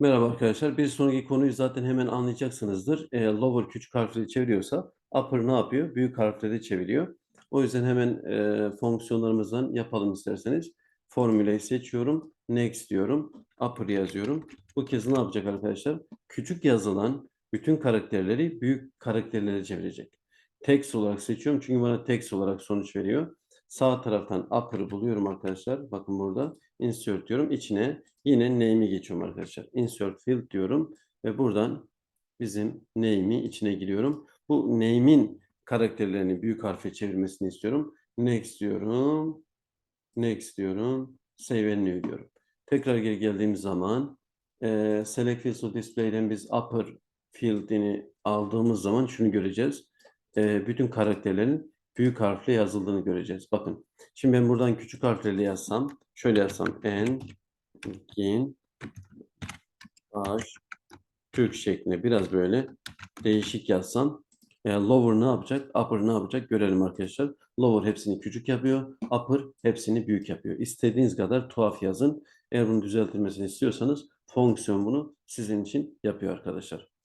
Merhaba arkadaşlar. Bir sonraki konuyu zaten hemen anlayacaksınızdır. Eğer lower küçük harfleri çeviriyorsa upper ne yapıyor? Büyük harfleri çeviriyor. O yüzden hemen e, fonksiyonlarımızdan yapalım isterseniz. Formüleyi seçiyorum. Next diyorum. Upper yazıyorum. Bu kez ne yapacak arkadaşlar? Küçük yazılan bütün karakterleri büyük karakterlere çevirecek. Text olarak seçiyorum çünkü bana text olarak sonuç veriyor. Sağ taraftan upper'ı buluyorum arkadaşlar. Bakın burada insert diyorum. İçine yine name'i geçiyorum arkadaşlar. Insert field diyorum ve buradan bizim name'i içine giriyorum. Bu name'in karakterlerini büyük harfe çevirmesini istiyorum. Next diyorum. Next diyorum. Save and new diyorum. Tekrar geri geldiğim zaman e, select fields to display'den biz upper field'ini aldığımız zaman şunu göreceğiz. E, bütün karakterlerin büyük harfle yazıldığını göreceğiz. Bakın. Şimdi ben buradan küçük harflerle yazsam, şöyle yazsam n, gin, baş, Türk şeklinde biraz böyle değişik yazsam e, lower ne yapacak, upper ne yapacak görelim arkadaşlar. Lower hepsini küçük yapıyor, upper hepsini büyük yapıyor. İstediğiniz kadar tuhaf yazın. Eğer bunu düzeltilmesini istiyorsanız fonksiyon bunu sizin için yapıyor arkadaşlar.